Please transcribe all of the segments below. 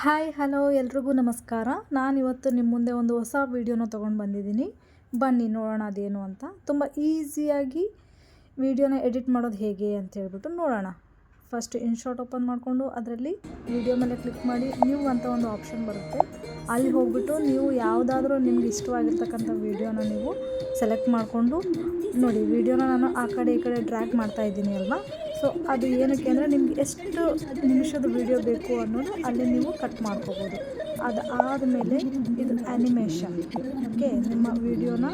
Hi, hello, ಎಲ್ರಿಗೂ ನಮಸ್ಕಾರ. ನಾನು ಇವತ್ತು ನಿಮ್ಮ ಮುಂದೆ ಒಂದು ಹೊಸ ವೀಡಿಯೋನ ತೊಗೊಂಡು ಬಂದಿದ್ದೀನಿ. ಬನ್ನಿ, ನೋಡೋಣ ಅದೇನು ಅಂತ. ತುಂಬ ಈಸಿಯಾಗಿ ವೀಡಿಯೋನ ಎಡಿಟ್ ಮಾಡೋದು ಹೇಗೆ ಅಂತ ಹೇಳ್ಬಿಟ್ಟು ನೋಡೋಣ. ಫಸ್ಟ್ ಇನ್ಶಾಟ್ ಓಪನ್ ಮಾಡಿಕೊಂಡು, ಅದರಲ್ಲಿ ವಿಡಿಯೋ ಮೇಲೆ ಕ್ಲಿಕ್ ಮಾಡಿ ನ್ಯೂ ಅಂತ ಒಂದು ಆಪ್ಷನ್ ಬರುತ್ತೆ. ಅಲ್ಲಿ ಹೋಗ್ಬಿಟ್ಟು ನೀವು ಯಾವುದಾದ್ರೂ ನಿಮ್ಗೆ ಇಷ್ಟವಾಗಿರ್ತಕ್ಕಂಥ ವೀಡಿಯೋನ ನೀವು ಸೆಲೆಕ್ಟ್ ಮಾಡಿಕೊಂಡು, ನೋಡಿ, ವಿಡಿಯೋನ ನಾನು ಆ ಕಡೆ ಈ ಕಡೆ ಡ್ರ್ಯಾಗ್ ಮಾಡ್ತಾ ಇದ್ದೀನಿ ಅಲ್ವಾ? ಸೊ ಅದು ಏನಕ್ಕೆ ಅಂದರೆ ನಿಮ್ಗೆ ಎಷ್ಟು ನಿಮಿಷದ ವಿಡಿಯೋ ಬೇಕು ಅನ್ನೋದು ಅಲ್ಲಿ ನೀವು ಕಟ್ ಮಾಡ್ಕೋಬೋದು. ಅದು ಆದಮೇಲೆ ಇದು ಆ್ಯನಿಮೇಷನ್ ಓಕೆ ನಿಮ್ಮ ವಿಡಿಯೋನ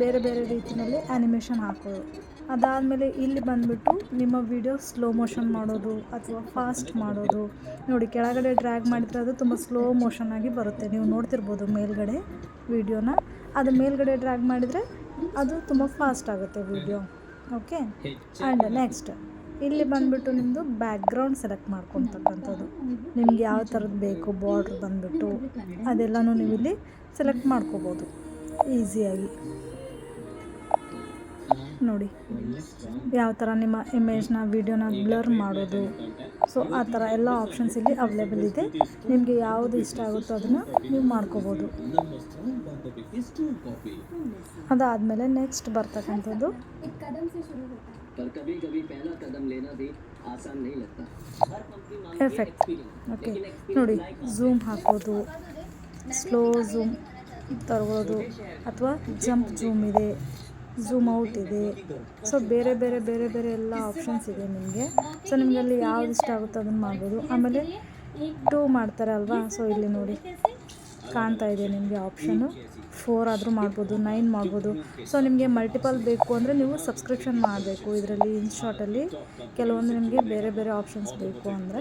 ಬೇರೆ ಬೇರೆ ರೀತಿಯಲ್ಲಿ ಆ್ಯನಿಮೇಷನ್ ಹಾಕೋದು. ಅದಾದಮೇಲೆ ಇಲ್ಲಿ ಬಂದುಬಿಟ್ಟು ನಿಮ್ಮ ವಿಡಿಯೋ ಸ್ಲೋ ಮೋಷನ್ ಮಾಡೋದು ಅಥವಾ ಫಾಸ್ಟ್ ಮಾಡೋದು. ನೋಡಿ ಕೆಳಗಡೆ ಡ್ರ್ಯಾಗ್ ಮಾಡಿದರೆ ಅದು ತುಂಬ ಸ್ಲೋ ಮೋಷನ್ ಆಗಿ ಬರುತ್ತೆ. ನೀವು ನೋಡ್ತಿರ್ಬೋದು ಮೇಲ್ಗಡೆ ವಿಡಿಯೋನ. ಅದು ಮೇಲ್ಗಡೆ ಡ್ರ್ಯಾಗ್ ಮಾಡಿದರೆ ಅದು ತುಂಬ ಫಾಸ್ಟ್ ಆಗುತ್ತೆ ವಿಡಿಯೋ. ಓಕೆ ಆ್ಯಂಡ್ ನೆಕ್ಸ್ಟ್ ಇಲ್ಲಿ ಬಂದ್ಬಿಟ್ಟು ನಿಮ್ಮದು ಬ್ಯಾಕ್ಗ್ರೌಂಡ್ ಸೆಲೆಕ್ಟ್ ಮಾಡ್ಕೊತಕ್ಕಂಥದ್ದು ನಿಮ್ಗೆ ಯಾವ ಥರದ್ದು ಬೇಕು ಬಾರ್ಡ್ರ್ ಬಂದ್ಬಿಟ್ಟು ಅದೆಲ್ಲನೂ ನೀವು ಇಲ್ಲಿ ಸೆಲೆಕ್ಟ್ ಮಾಡ್ಕೋಬೋದು ಈಸಿಯಾಗಿ ನೋಡಿ, ಯಾವ ಥರ ನಿಮ್ಮ ಇಮೇಜ್ನ ವೀಡಿಯೋನ ಬ್ಲರ್ ಮಾಡೋದು. ಸೊ ಆ ಥರ ಎಲ್ಲ ಆಪ್ಷನ್ಸ್ ಇಲ್ಲಿ ಅವೈಲೇಬಲ್ ಇದೆ. ನಿಮಗೆ ಯಾವುದು ಇಷ್ಟ ಆಗುತ್ತೋ ಅದನ್ನು ನೀವು ಮಾಡ್ಕೋಬೋದು. ಅದಾದಮೇಲೆ ನೆಕ್ಸ್ಟ್ ಬರ್ತಕ್ಕಂಥದ್ದು. ಎಫೆಕ್ಟ್ ಓಕೆ ನೋಡಿ ಝೂಮ್ ಹಾಕೋದು ಸ್ಲೋ ಝೂಮ್ ತಗೊಳ್ಳೋದು ಅಥವಾ ಜಂಪ್ ಝೂಮ್ ಇದೆ ಝೂಮ್ ಔಟ್ ಇದೆ. ಸೊ ಬೇರೆ ಬೇರೆ ಬೇರೆ ಬೇರೆ ಎಲ್ಲ ಆಪ್ಷನ್ಸ್ ಇದೆ ನಿಮಗೆ. ಸೊ ನಿಮಗೆ ಅಲ್ಲಿ ಯಾವ್ದು ಇಷ್ಟ ಆಗುತ್ತೋ ಅದನ್ನು ಮಾಡ್ಬೋದು. ಆಮೇಲೆ ಟೂ ಮಾಡ್ತಾರೆ ಅಲ್ವಾ ಸೊ ಇಲ್ಲಿ ನೋಡಿ ಕಾಣ್ತಾ ಇದೆ ನಿಮಗೆ ಆಪ್ಷನು ಫೋರ್ ಆದರೂ ಮಾಡ್ಬೋದು, ನೈನ್ ಮಾಡ್ಬೋದು. ಸೊ ನಿಮಗೆ ಮಲ್ಟಿಪಲ್ ಬೇಕು ಅಂದರೆ ನೀವು ಸಬ್ಸ್ಕ್ರಿಪ್ಷನ್ ಮಾಡಬೇಕು. ಇದರಲ್ಲಿ ಇನ್ಶಾರ್ಟಲ್ಲಿ ಕೆಲವೊಂದು ನಿಮಗೆ ಬೇರೆ ಬೇರೆ ಆಪ್ಷನ್ಸ್ ಬೇಕು ಅಂದರೆ.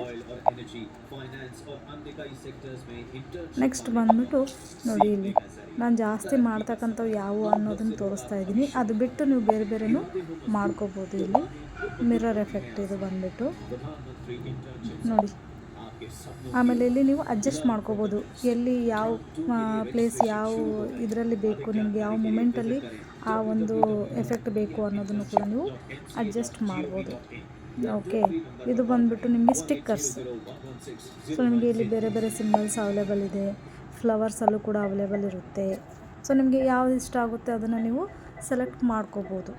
ನೆಕ್ಸ್ಟ್ ಬಂದ್ಬಿಟ್ಟು ನೋಡಿ ಇಲ್ಲಿ. ನಾನು ಜಾಸ್ತಿ ಮಾಡ್ತಕ್ಕಂಥವು ಯಾವುವು ಅನ್ನೋದನ್ನು ತೋರಿಸ್ತಾ ಇದ್ದೀನಿ. ಅದು ಬಿಟ್ಟು ನೀವು ಬೇರೆ ಬೇರೆನೂ ಮಾಡ್ಕೋಬೋದು ಇಲ್ಲಿ. ಮಿರರ್ ಎಫೆಕ್ಟ್ ಇದು ಬಂದುಬಿಟ್ಟು. ನೋಡಿ. ಆಮೇಲೆ ಇಲ್ಲಿ ನೀವು ಅಡ್ಜಸ್ಟ್ ಮಾಡ್ಕೋಬೋದು. ಎಲ್ಲಿ ಯಾವ ಪ್ಲೇಸ್ ಯಾವ ಇದರಲ್ಲಿ ಬೇಕು, ನಿಮಗೆ ಯಾವ ಮೂಮೆಂಟಲ್ಲಿ ಆ ಒಂದು ಎಫೆಕ್ಟ್ ಬೇಕು ಅನ್ನೋದನ್ನು ಕೂಡ ನೀವು ಅಡ್ಜಸ್ಟ್ ಮಾಡ್ಬೋದು. ಓಕೆ ಇದು ಬಂದುಬಿಟ್ಟು ನಿಮಗೆ ಸ್ಟಿಕ್ಕರ್ಸ್ ಸೊ ನಿಮಗೆ ಇಲ್ಲಿ ಬೇರೆ ಬೇರೆ ಸಿಂಬಲ್ಸ್ ಅವೈಲೇಬಲ್ ಇದೆ. ಫ್ಲವರ್ಸಲ್ಲೂ ಕೂಡ ಅವೈಲೇಬಲ್ ಇರುತ್ತೆ. ಸೊ ನಿಮಗೆ ಯಾವ್ದು ಇಷ್ಟ ಆಗುತ್ತೆ ಅದನ್ನು ನೀವು ಸೆಲೆಕ್ಟ್ ಮಾಡ್ಕೋಬೋದು.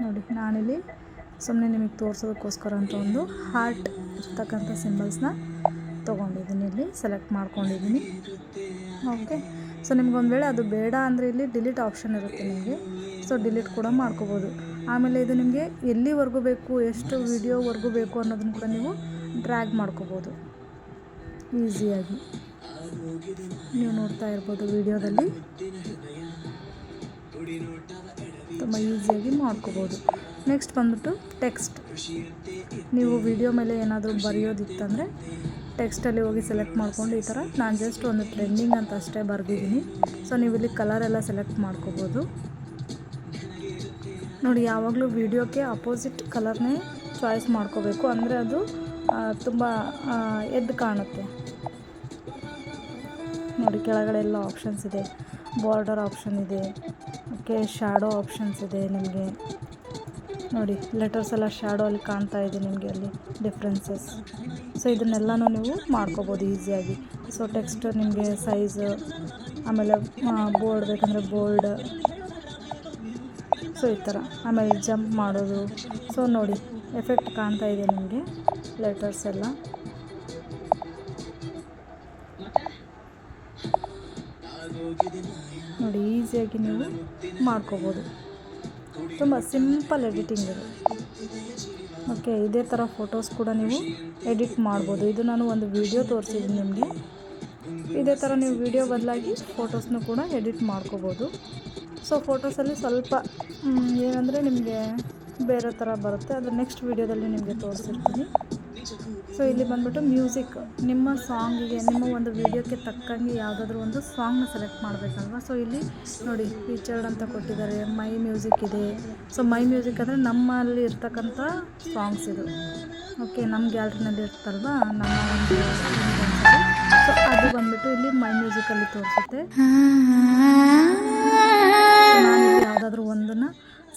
ನೋಡಿ, ನಾನಿಲ್ಲಿ ಸುಮ್ಮನೆ ನಿಮಗೆ ತೋರಿಸೋದಕ್ಕೋಸ್ಕರ ಅಂತ ಒಂದು ಹಾರ್ಟ್ ಇರ್ತಕ್ಕಂಥ ಸಿಂಬಲ್ಸ್ನ ತೊಗೊಂಡಿದ್ದೀನಿ ಇಲ್ಲಿ ಸೆಲೆಕ್ಟ್ ಮಾಡ್ಕೊಂಡಿದ್ದೀನಿ. ಓಕೆ ಸೊ ನಿಮ್ಗೊಂದು ವೇಳೆ ಅದು ಬೇಡ ಅಂದರೆ ಇಲ್ಲಿ ಡಿಲೀಟ್ ಆಪ್ಷನ್ ಇರುತ್ತೆ ನಿಮಗೆ. ಸೊ ಡಿಲೀಟ್ ಕೂಡ ಮಾಡ್ಕೋಬೋದು. ಆಮೇಲೆ ಇದು ನಿಮಗೆ ಎಲ್ಲಿವರೆಗೂ ಬೇಕು, ಎಷ್ಟು ವಿಡಿಯೋವರೆಗೂ ಬೇಕು ಅನ್ನೋದನ್ನು ಕೂಡ ನೀವು ಡ್ರ್ಯಾಗ್ ಮಾಡ್ಕೋಬೋದು. ಈಸಿಯಾಗಿ ನೀವು ನೋಡ್ತಾ ಇರ್ಬೋದು ವಿಡಿಯೋದಲ್ಲಿ ತುಂಬ ಈಸಿಯಾಗಿ ಮಾಡ್ಕೋಬೋದು. ನೆಕ್ಸ್ಟ್ ಬಂದ್ಬಿಟ್ಟು ಟೆಕ್ಸ್ಟ್ ನೀವು ವಿಡಿಯೋ ಮೇಲೆ ಏನಾದರೂ ಬರೆಯೋದಿತ್ತಂದರೆ ಟೆಕ್ಸ್ಟಲ್ಲಿ ಹೋಗಿ ಸೆಲೆಕ್ಟ್ ಮಾಡಿಕೊಂಡು ಈ ಥರ. ನಾನು ಜಸ್ಟ್ ಒಂದು ಟ್ರೆಂಡಿಂಗ್ ಅಂತ ಅಷ್ಟೇ ಬರೆದಿದ್ದೀನಿ. ಸೊ ನೀವು ಇಲ್ಲಿ ಕಲರೆಲ್ಲ ಸೆಲೆಕ್ಟ್ ಮಾಡ್ಕೋಬೋದು. ನೋಡಿ, ಯಾವಾಗಲೂ ವಿಡಿಯೋಕ್ಕೆ ಅಪೋಸಿಟ್ ಕಲರ್ನೇ ಚಾಯ್ಸ್ ಮಾಡ್ಕೋಬೇಕು. ಅಂದರೆ ಅದು ತುಂಬ ಎದ್ದು ಕಾಣುತ್ತೆ. ನೋಡಿ, ಕೆಳಗಡೆ ಎಲ್ಲ ಆಪ್ಷನ್ಸ್ ಇದೆ. ಬಾರ್ಡರ್ ಆಪ್ಷನ್ ಇದೆ. ಓಕೆ ಶ್ಯಾಡೋ ಆಪ್ಷನ್ಸ್ ಇದೆ ನಿಮಗೆ. ನೋಡಿ ಲೆಟರ್ಸ್ ಎಲ್ಲ ಶ್ಯಾಡೋ ಅಲ್ಲಿ ಕಾಣ್ತಾ ಇದೆ ನಿಮಗೆ ಅಲ್ಲಿ ಡಿಫ್ರೆನ್ಸಸ್ ಸೊ ಇದನ್ನೆಲ್ಲನೂ ನೀವು ಮಾಡ್ಕೋಬೋದು ಈಸಿಯಾಗಿ ಸೊ ಟೆಕ್ಸ್ಟ್ ನಿಮಗೆ ಸೈಜ್ ಆಮೇಲೆ ಬೋರ್ಡ್ ಬೇಕಂದರೆ ಬೋರ್ಡ್ ಸೊ ಈ ಥರ ಆಮೇಲೆ ಜಂಪ್ ಮಾಡೋದು. ಸೊ ನೋಡಿ ಎಫೆಕ್ಟ್ ಕಾಣ್ತಾ ಇದೆ ನಿಮಗೆ ಲೆಟರ್ಸ್ ಎಲ್ಲ. ನೋಡಿ ಈಸಿಯಾಗಿ ನೀವು ಮಾಡ್ಕೋಬೋದು. ತುಂಬ ಸಿಂಪಲ್ ಎಡಿಟಿಂಗ್ ಇದು. ಓಕೆ, ಇದೇ ಥರ ಫೋಟೋಸ್ ಕೂಡ ನೀವು ಎಡಿಟ್ ಮಾಡ್ಬೋದು. ಇದು ನಾನು ಒಂದು ವಿಡಿಯೋ ತೋರಿಸಿದ್ದೀನಿ ನಿಮಗೆ. ಇದೇ ಥರ ನೀವು ವಿಡಿಯೋ ಬದಲಾಗಿ ಫೋಟೋಸ್ನೂ ಕೂಡ ಎಡಿಟ್ ಮಾಡ್ಕೋಬೋದು. ಸೊ, ಫೋಟೋಸಲ್ಲಿ ಸ್ವಲ್ಪ ಏನಂದರೆ ನಿಮಗೆ ಬೇರೆ ಥರ ಬರುತ್ತೆ. ಅದು ನೆಕ್ಸ್ಟ್ ವೀಡಿಯೋದಲ್ಲಿ ನಿಮಗೆ ತೋರಿಸಿರ್ತೀನಿ. ಸೊ ಇಲ್ಲಿ ಬಂದ್ಬಿಟ್ಟು ಮ್ಯೂಸಿಕ್ ನಿಮ್ಮ ಸಾಂಗಿಗೆ ನಿಮ್ಮ ಒಂದು ವೀಡಿಯೋಕ್ಕೆ ತಕ್ಕಂಗೆ ಯಾವುದಾದ್ರೂ ಒಂದು ಸಾಂಗ್ನ ಸೆಲೆಕ್ಟ್ ಮಾಡಬೇಕಲ್ವ? ಸೊ ಇಲ್ಲಿ ನೋಡಿ ಫೀಚರ್ಡ್ ಅಂತ ಕೊಟ್ಟಿದ್ದಾರೆ. ಮೈ ಮ್ಯೂಸಿಕ್ ಇದೆ. ಸೊ ಮೈ ಮ್ಯೂಸಿಕ್ ಅಂದರೆ ನಮ್ಮಲ್ಲಿ ಇರ್ತಕ್ಕಂಥ ಸಾಂಗ್ಸ್ ಇದು. ಓಕೆ ನಮ್ಮ ಗ್ಯಾಲ್ರಿನಲ್ಲಿ ಇರ್ತಲ್ವ ನಮ್ಮ ಒಂದು ಸೊ ಅದು ಬಂದ್ಬಿಟ್ಟು ಇಲ್ಲಿ ಮೈ ಮ್ಯೂಸಿಕಲ್ಲಿ ತೋರಿಸುತ್ತೆ. ಯಾವುದಾದ್ರೂ ಒಂದನ್ನು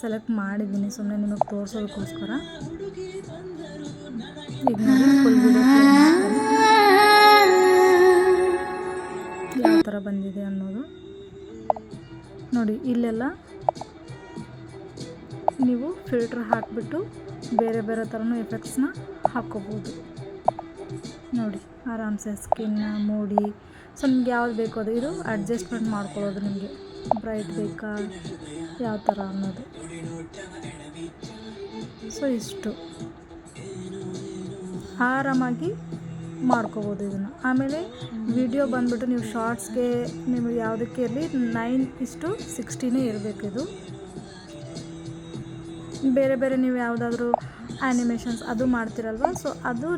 ಸೆಲೆಕ್ಟ್ ಮಾಡಿದ್ದೀನಿ. ಸುಮ್ಮನೆ ನಿಮಗೆ ತೋರಿಸೋದಕ್ಕೋಸ್ಕರ. ಫುಲ್ ಯಾವ ಥರ ಬಂದಿದೆ ಅನ್ನೋದು. ನೋಡಿ, ಇಲ್ಲೆಲ್ಲ ನೀವು ಫಿಲ್ಟ್ರ್ ಹಾಕಿಬಿಟ್ಟು ಬೇರೆ ಬೇರೆ ಥರನೂ ಎಫೆಕ್ಟ್ಸ್ನ ಹಾಕ್ಕೋಬೋದು ನೋಡಿ, ಆರಾಮ್ಸೆ ಸ್ಕಿನ್ ಮೂಡಿ ಸೊ ನಿಮ್ಗೆ ಯಾವ್ದು ಬೇಕೋ ಅದು, ಇದು ಅಡ್ಜಸ್ಟ್ಮೆಂಟ್ ಮಾಡ್ಕೊಳ್ಳೋದು ನಿಮಗೆ. ಬ್ರೈಟ್ ಬೇಕಾ ಯಾವ ಥರ ಅನ್ನೋದು. ಸೊ ಇಷ್ಟು. ಆರಾಮಾಗಿ ಮಾಡ್ಕೋಬೋದು ಇದನ್ನು. ಆಮೇಲೆ ವಿಡಿಯೋ ಬಂದುಬಿಟ್ಟು ನೀವು ಶಾರ್ಟ್ಸ್ಗೆ ನಿಮಗೆ ಯಾವುದಕ್ಕೆ ಇರಲಿ ನೈನ್ ಇಷ್ಟು ಸಿಕ್ಸ್ಟಿನೇ ಇರಬೇಕು ಇದು. ಬೇರೆ ಬೇರೆ ನೀವು ಯಾವುದಾದ್ರೂ ಆ್ಯನಿಮೇಷನ್ಸ್ ಅದು ಮಾಡ್ತಿರಲ್ವ? ಸೊ ಅದು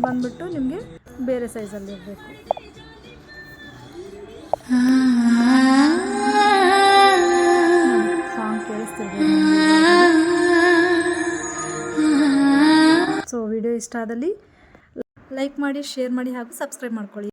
ಬಂದುಬಿಟ್ಟು ನಿಮಗೆ ಬೇರೆ ಸೈಜಲ್ಲಿ ಇರಬೇಕು. ಇಷ್ಟ ಆದಲ್ಲಿ ಲೈಕ್ ಮಾಡಿ ಶೇರ್ ಮಾಡಿ ಹಾಗೂ ಸಬ್ಸ್ಕ್ರೈಬ್ ಮಾಡ್ಕೊಳ್ಳಿ.